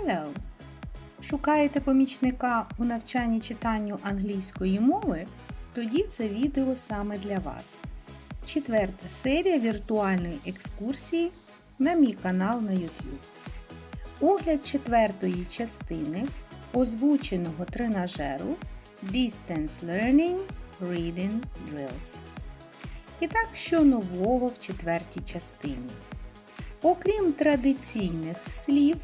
Hello! Шукаєте помічника у навчанні читанню англійської мови? Тоді це відео саме для вас. Четверта серія віртуальної екскурсії на мій канал на YouTube. Огляд четвертої частини озвученого тренажеру Distance Learning Reading Drills. І так, що нового в четвертій частині? Окрім традиційних слів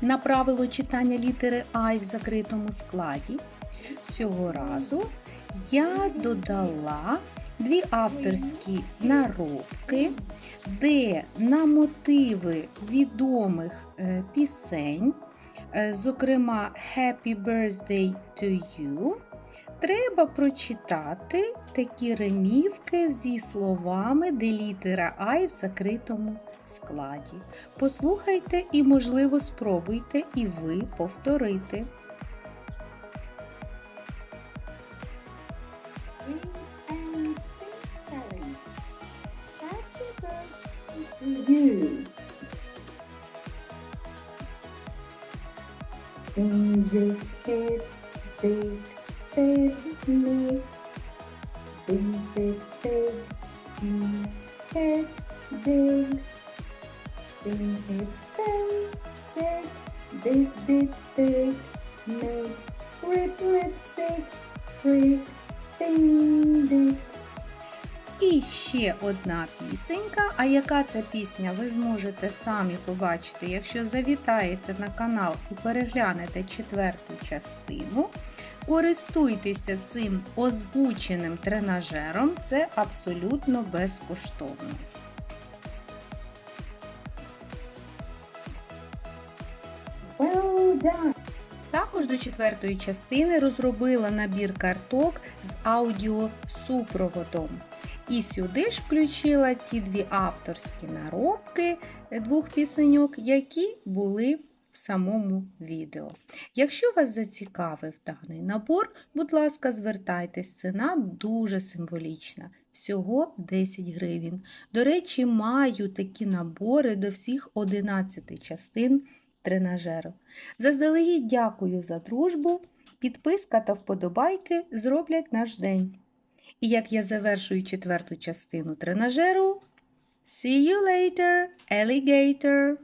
на правило читання літери I в закритому складі, цього разу я додала дві авторські наробки, де на мотиви відомих е, пісень, е, зокрема Happy Birthday to You, треба прочитати такі ремівки зі словами, де літера I в закритому складі. Послухайте і, можливо, спробуйте і ви повторити. you. baby, baby, baby, baby, sing it, sing, sing, big big sing, make, triplet, six, three. І ще одна пісенька. А яка це пісня, ви зможете самі побачити, якщо завітаєте на канал і переглянете четверту частину. Користуйтеся цим озвученим тренажером, це абсолютно безкоштовно. Well done. Також до четвертої частини розробила набір карток з аудіосупроводом. І сюди ж включила ті дві авторські наробки двох пісеньок, які були в самому відео. Якщо вас зацікавив даний набор, будь ласка, звертайтесь, ціна дуже символічна. Всього 10 гривень. До речі, маю такі набори до всіх 11 частин тренажеру. Заздалегідь дякую за дружбу. Підписка та вподобайки зроблять наш день. І як я завершую четверту частину тренажеру, see you later, alligator!